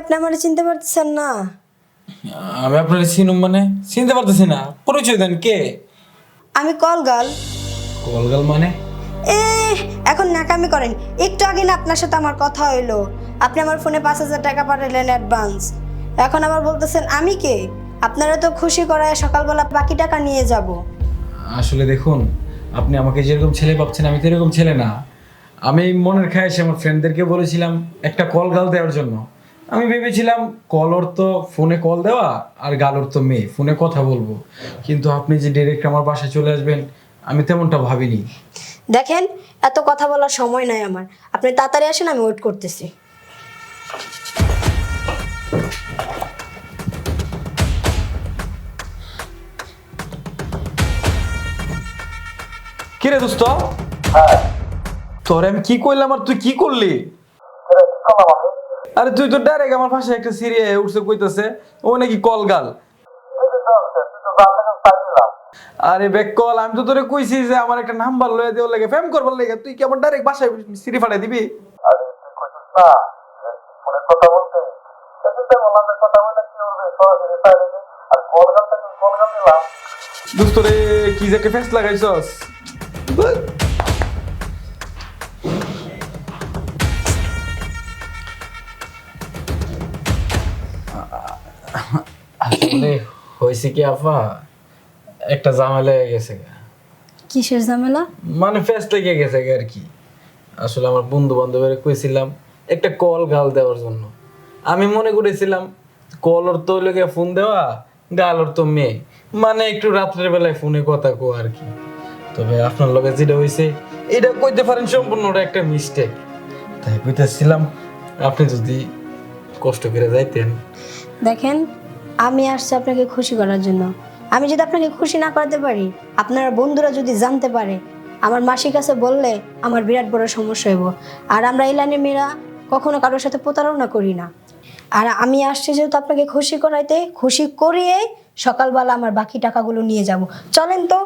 আপনি আমি আমার চিনতে পারতেছেন না। আমি আপনার চিনুম মানে? চিনতে পারতেছি না। পরিচয় দেন কে? আমি কল গাল কলগাল মানে? এ এখন নাকামি করেন। একটু আগে না আপনার সাথে আমার কথা হইল। আপনি আমার ফোনে পাঁচ হাজার টাকা পাঠালেন অ্যাডভান্স এখন আবার বলতেছেন আমি কে? আপনারা তো খুশি করায় সকালবেলা বাকি টাকা নিয়ে যাব। আসলে দেখুন আপনি আমাকে যেরকম ছেলে ভাবছেন আমি তো এরকম ছেলে না। আমি মনের খায়াসে আমার ফ্রেন্ডদেরকে বলেছিলাম একটা কল গাল দেওয়ার জন্য। আমি ভেবেছিলাম কল ওর তো ফোনে কল দেওয়া আর গাল ওর তো মেয়ে ফোনে কথা বলব। কিন্তু আপনি যে ডিরেক্ট আমার বাসায় চলে আসবেন আমি তেমনটা ভাবিনি। দেখেন এত কথা বলার সময় নাই আমার। আপনি তাড়াতাড়ি আসেন আমি ওয়েট করতেছি। কি রে দোস্ত? তোরে আমি কি করলাম আর তুই কি করলি? আরে তুই তো ডাইরেক্ট আমার পাশে একটা সিরিয়া উঠছে, কইতাছে, ও নাকি কল গাল। আরে বেক কল, আমি তো তোরে কইছি যে আমার একটা নাম্বার লয়ে দেওয়ার লাগে ফেম করবার লাগে, তুই কি আমার ডাইরেক্ট বাসায় সিরি ফাটাই দিবি? আরে তুই কইছিস না ফোনে কথা বলতে কিন্তু তেমন আমি কথা বলে কি হবে সরাসরি নাকি আর কল করতে কল করতে দোস্ত রে, কি যে একটা ফেস লাগাইছস। আসলে হয়েছে কি আপা একটা ঝামেলা হয়ে গেছে। কিসের ঝামেলা? মানে ফেস লেগে গেছে আর কি। আসলে আমার বন্ধু বান্ধবের কইছিলাম একটা কল গাল দেওয়ার জন্য। আমি মনে করেছিলাম কল ওর তো লেগে ফোন দেওয়া গাল ওর তো মেয়ে। মানে একটু রাত্রের বেলায় ফোনে কথা কো আর কি। তবে আপনার লগে যেটা হয়েছে এটা কইতে পারেন সম্পূর্ণ একটা মিস্টেক তাই কইতেছিলাম আপনি যদি কষ্ট করে যাইতেন। দেখেন আমি আসছি আপনাকে খুশি করার জন্য। আমি যদি আপনাকে খুশি না করতে পারি আপনার বন্ধুরা যদি জানতে পারে আমার মাসির কাছে বললে আমার বিরাট বড় সমস্যা হইব। আর আমরা এই লাইনের মেয়েরা কখনো কারোর সাথে প্রতারণা করি না। আর আমি আসছি যেহেতু আপনাকে খুশি করাইতে খুশি করিয়ে সকালবেলা আমার বাকি টাকাগুলো নিয়ে যাব। চলেন তো।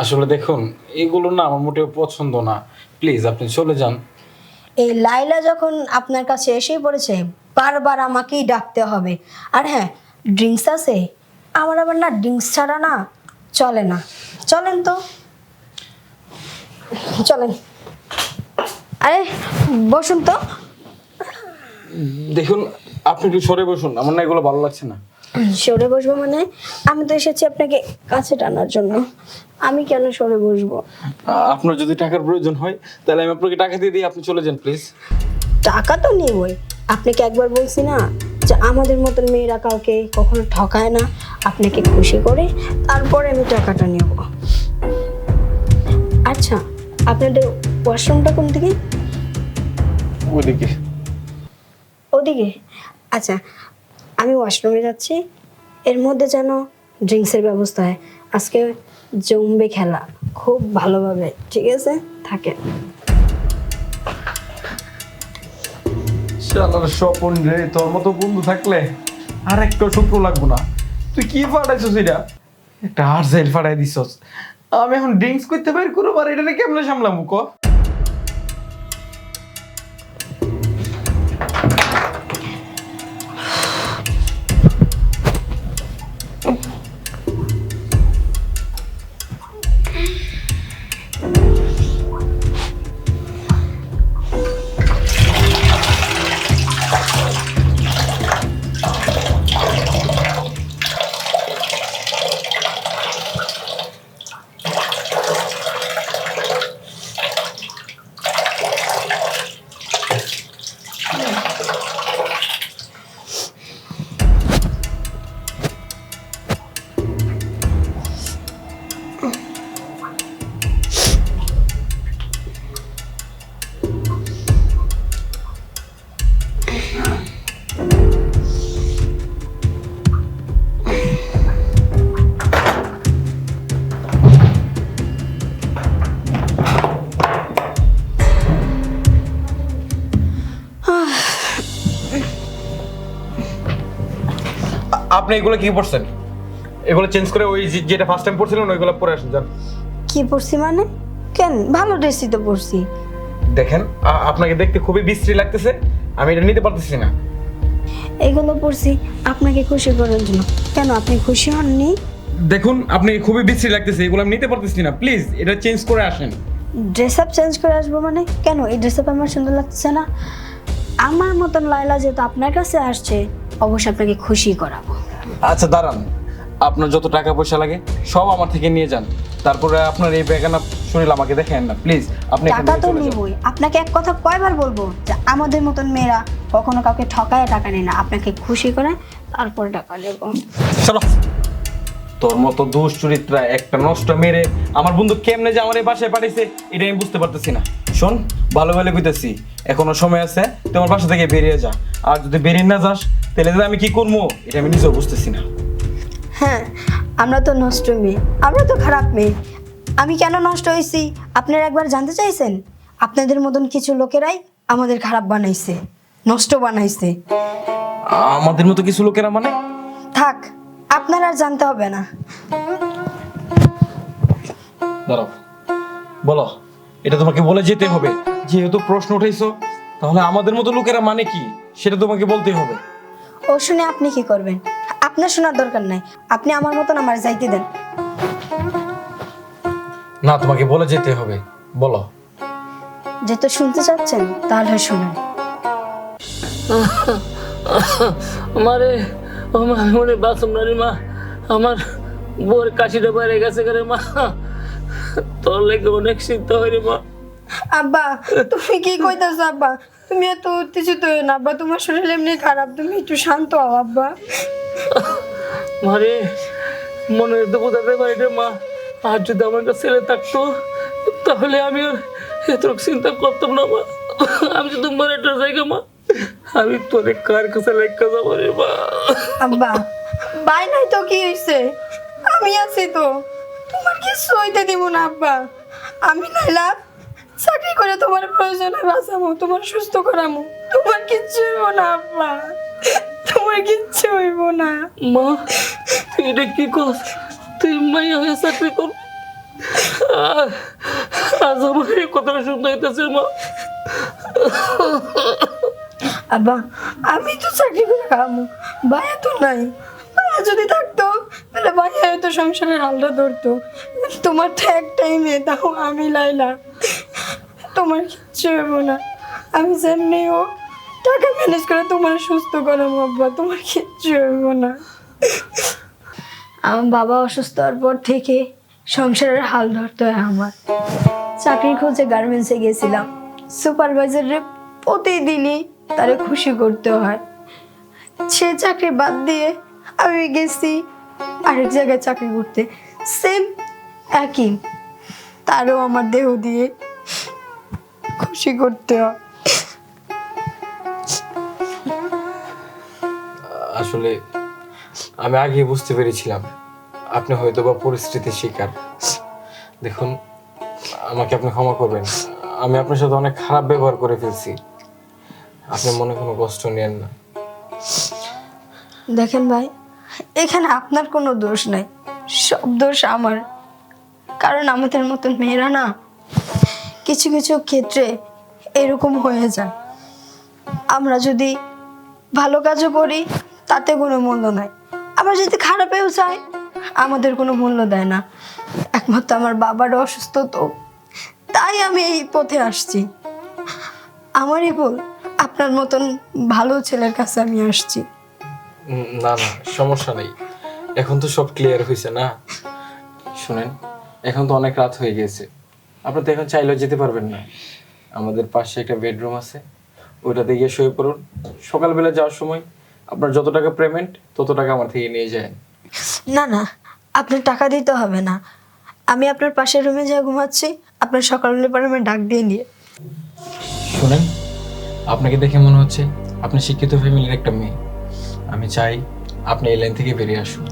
আসলে দেখুন এগুলো না আমার মোটেও পছন্দ না। প্লিজ আপনি চলে যান। এই লাইলা যখন আপনার কাছে এসেই পড়েছে বারবার আমাকেই ডাকতে হবে। আর হ্যাঁ ড্রিঙ্কস আছে। আমার আবার না ড্রিঙ্কস ছাড়া না চলে না। চলেন তো। চলেন। আরে বসুন তো। দেখুন আপনি একটু সরে বসুন। আমার না এগুলো ভালো লাগছে না। সরে বসবো মানে? আমি তো এসেছি আপনাকে কাছে টানার জন্য। আমি কেন সরে বসবো? আপনার যদি টাকার প্রয়োজন হয় তাহলে আমি আপনাকে টাকা দিয়ে দিই। আপনি চলে যান প্লিজ টাকা তো নিবই। আপনাকে একবার বলছি না যে আমাদের মতন মেয়েরা কাউকে কখনো ঠকায় না। আপনাকে খুশি করে তারপরে আমি টাকাটা নেব। আচ্ছা আপনাদের ওয়াশরুমটা কোন দিকে? ওইদিকে ওদিকে? আচ্ছা আমি ওয়াশরুমে যাচ্ছি। এর মধ্যে যেন ড্রিঙ্কসের ব্যবস্থা হয়। আজকে জমবে খেলা। খুব ভালোভাবে ঠিক আছে? থাকে শালার স্বপন রে, তোর মতো বন্ধু থাকলে আর একটা শত্রু লাগবো না। তুই কি ফাটাইছস এটা? একটা হার্সাইল ফাটাই দিছস। আমি এখন ড্রিঙ্কস করতে পারি করব আর এটা কেমনে সামলাম ক? আপনি এগুলো কি পড়ছেন? এগুলো চেঞ্জ করে ওই যে- যেটা ফার্স্ট টাইম পড়ছিলেন ওইগুলো পরে আসেন যান। কি পড়ছি মানে? কেন? ভালো ড্রেসই তো পড়ছি। দেখেন আ- আপনাকে দেখতে খুবই বিশ্রী লাগতেছে আমি এটা নিতে পারতেছি না। এগুলো পড়ছি আপনাকে খুশি করার জন্য। কেন? আপনি খুশি হননি? দেখুন আপনি খুবই বিশ্রী লাগতেছে এগুলো আমি নিতে পারতেছি না। প্লিজ এটা চেঞ্জ করে আসেন। ড্রেস আপ চেঞ্জ করে আসব মানে? কেন? এই ড্রেস আপ আমার সুন্দর লাগছে না? আমার মতন লাইলা যেহেতু আপনার কাছে আসছে অবশ্যই আপনাকে খুশি করাবো। আচ্ছা দাঁড়ান। আপনার যত টাকা পয়সা লাগে সব আমার থেকে নিয়ে যান। তারপরে আপনার এই বেগানা শরীর আমাকে দেখেন না। প্লিজ আপনি এখান টাকা থেকে তো চলে যান। নিবই। আপনাকে এক কথা কয়বার বলব যে আমাদের মতন মেয়েরা কখনো কাউকে ঠকায় টাকা নেয় না। আপনাকে খুশি করে তারপর টাকা নেব চলো। তোর মতো দোষ চরিত্রা একটা নষ্ট মেরে আমার বন্ধু কেমনে যে আমার এই বাসায় পাঠিয়েছে এটা আমি বুঝতে পারতেছি না। শোন ভালো ভালো কইতেছি। এখনও সময় আছে তোমার বাসা থেকে বেরিয়ে যা। আর যদি বেরিয়ে না যাস তাহলে আমি কি করব এটা আমি নিজেও বুঝতেছি না। হ্যাঁ আমরা তো নষ্ট মেয়ে আমরা তো খারাপ মেয়ে। আমি কেন নষ্ট হয়েছি আপনারা একবার জানতে চাইছেন? আপনাদের মতন কিছু লোকেরাই আমাদের খারাপ বানাইছে নষ্ট বানাইছে। আমাদের মতো কিছু লোকেরা মানে? থাক আপনার আর জানতে হবে না। দাঁড়াও। বলো। এটা তোমাকে বলে যেতে হবে। যেহেতু প্রশ্ন উঠেছো তাহলে আমাদের মতো লোকেরা মানে কি? সেটা তোমাকে বলতে হবে। ও শুনে আপনি কি করবেন? আপনার শোনার দরকার নাই। আপনি আমার মতন আমার যাইতে দেন। না তোমাকে বলে যেতে হবে। বলো। যেহেতু শুনতে চাচ্ছেন তাহলে শুনুন। আমারে আমার মনে বাসম না রে মা আমার বোর কাশিটা বেড়ে গেছে করে মা। তোর লেগে অনেক চিন্তা হয় রে মা। আব্বা তুমি কি কইতাছ আব্বা? তুমি এত উত্তেজিত না আব্বা। তোমার শরীর এমনি খারাপ তুমি একটু শান্ত হও আব্বা। মারে মনে তো বোঝাতে পারি রে মা। আর যদি আমার কাছে ছেলে থাকতো তাহলে আমি আর এত চিন্তা করতাম না মা। আমি যদি তোমার একটা জায়গা মা আমি তোর কার কাছে লেখা যাব রে মা? আব্বা বাই নাই তো কি হইছে? আমি আছি তো। তোমার কি সইতে দিব না আব্বা। আমি নাইলা চাকরি করে তোমার প্রয়োজনে বাঁচামো তোমার সুস্থ করামো। তোমার কিচ্ছু হইব না আব্বা। তোমার কিচ্ছু হইব না। মা তুই এটা কি কর তুই মাইয়া হয়ে চাকরি কর। আজ আমার এই কথাটা শুনতে হইতেছে মা। আব্বা আমি তো চাকরি করে খাব ভাইয়া তো নাই। ভাইয়া যদি থাকতো তাহলে ভাইয়া হয়তো সংসারের হালটা ধরতো। তোমার তো একটাই মেয়ে, তাও আমি লাইলা। তোমার কিচ্ছু হইব না। আমি যেমনি টাকা ম্যানেজ করে তোমার সুস্থ করাবো আব্বা। তোমার কিচ্ছু হইব না। আমার বাবা অসুস্থ হওয়ার পর থেকে সংসারের হাল ধরতে হয় আমার। চাকরির খোঁজে গার্মেন্টসে গেছিলাম। সুপারভাইজারে প্রতিদিনই তারে খুশি করতে হয়। সে চাকরি বাদ দিয়ে আমি গেছি আরেক জায়গায় চাকরি করতে। সেম একই। তারও আমার দেহ দিয়ে খুশি করতে হয়। আসলে আমি আগে বুঝতে পেরেছিলাম আপনি হয়তো বা পরিস্থিতির শিকার। দেখুন আমাকে আপনি ক্ষমা করবেন। আমি আপনার সাথে অনেক খারাপ ব্যবহার করে ফেলছি। আপনি মনে কোনো কষ্ট নেন না। দেখেন ভাই এখানে আপনার কোনো দোষ নাই। সব দোষ আমার। কারণ আমাদের মতন মেয়েরা না কিছু কিছু ক্ষেত্রে এরকম হয়ে যায়। আমরা যদি ভালো কাজও করি, তাতে কোনো মূল্য নাই। আবার যদি খারাপেও চাই আমাদের কোনো মূল্য দেয় না। একমাত্র আমার বাবার অসুস্থ তো। তাই আমি এই পথে আসছি। আমারই ভুল। আপনার মতন ভালো ছেলের কাছে আমি আসছি। না না সমস্যা নেই। এখন তো সব ক্লিয়ার হয়েছে না? শুনেন এখন তো অনেক রাত হয়ে গেছে। আপনি তো এখন চাইলেও যেতে পারবেন না। আমাদের পাশে একটা বেডরুম আছে ওইটাতে গিয়ে শুয়ে পড়ুন। সকালবেলা যাওয়ার সময় আপনার যত টাকা পেমেন্ট তত টাকা আমার থেকে নিয়ে যায়। না না আপনার টাকা দিতে হবে না। আমি আপনার পাশের রুমে যা ঘুমাচ্ছি আপনার সকাল হলে পরে আমি ডাক দিয়ে নিয়ে। শুনেন আপনাকে দেখে মনে হচ্ছে আপনি শিক্ষিত ফ্যামিলির একটা মেয়ে। আমি চাই আপনি এই লাইন থেকে বেরিয়ে আসুন।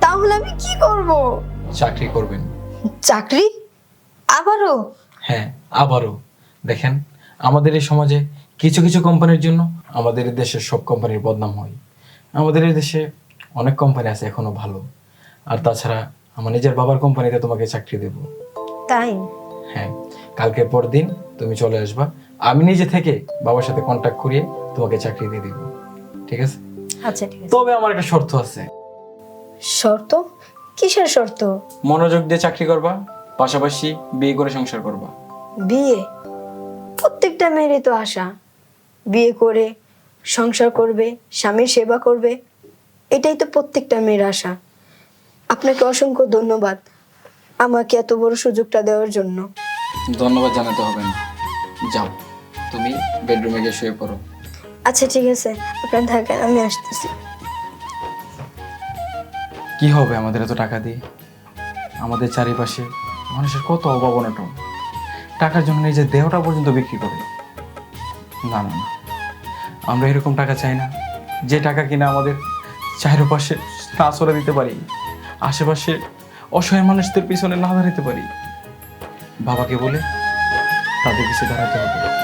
তাহলে আমি কি করব? চাকরি করবেন। চাকরি? আবারও? হ্যাঁ আবারও। দেখেন আমাদের এই সমাজে কিছু কিছু কোম্পানির জন্য আমাদের দেশের সব কোম্পানির বদনাম হয়। আমাদের এই দেশে অনেক কোম্পানি আছে এখনও ভালো। আর তাছাড়া আমার নিজের বাবার কোম্পানিতে তোমাকে চাকরি দেব। তাই? হ্যাঁ কালকের পর দিন তুমি চলে আসবা। আমি নিজে থেকে বাবার সাথে কন্ট্যাক্ট করিয়ে তোমাকে চাকরি দিয়ে দিব। ঠিক আছে? আচ্ছা ঠিক আছে। তবে আমার একটা শর্ত আছে। শর্ত? কিসের শর্ত? মনোযোগ দিয়ে চাকরি করবা পাশাপাশি বিয়ে করে সংসার করবা। বিয়ে? প্রত্যেকটা মেয়েরই তো আশা। বিয়ে করে সংসার করবে স্বামীর সেবা করবে এটাই তো প্রত্যেকটা মেয়ের আশা। আপনাকে অসংখ্য ধন্যবাদ আমাকে এত বড় সুযোগটা দেওয়ার জন্য। ধন্যবাদ জানাতে হবে না। যাও তুমি বেডরুমে গিয়ে শুয়ে পড়ো। আচ্ছা ঠিক আছে। আপনার থাকেন আমি আসতেছি। কি হবে আমাদের এত টাকা দিয়ে? আমাদের চারিপাশে মানুষের কত অভাব অনটন। টাকার জন্য নিজের দেহটা পর্যন্ত বিক্রি করে। না না না। আমরা এরকম টাকা চাই না। যে টাকা কিনা আমাদের চারপাশে না সরে দিতে পারি, আশেপাশে অসহায় মানুষদের পিছনে না দাঁড়াতে পারি, বাবাকে বলে তাদের পিছিয়ে দাঁড়াতে হবে।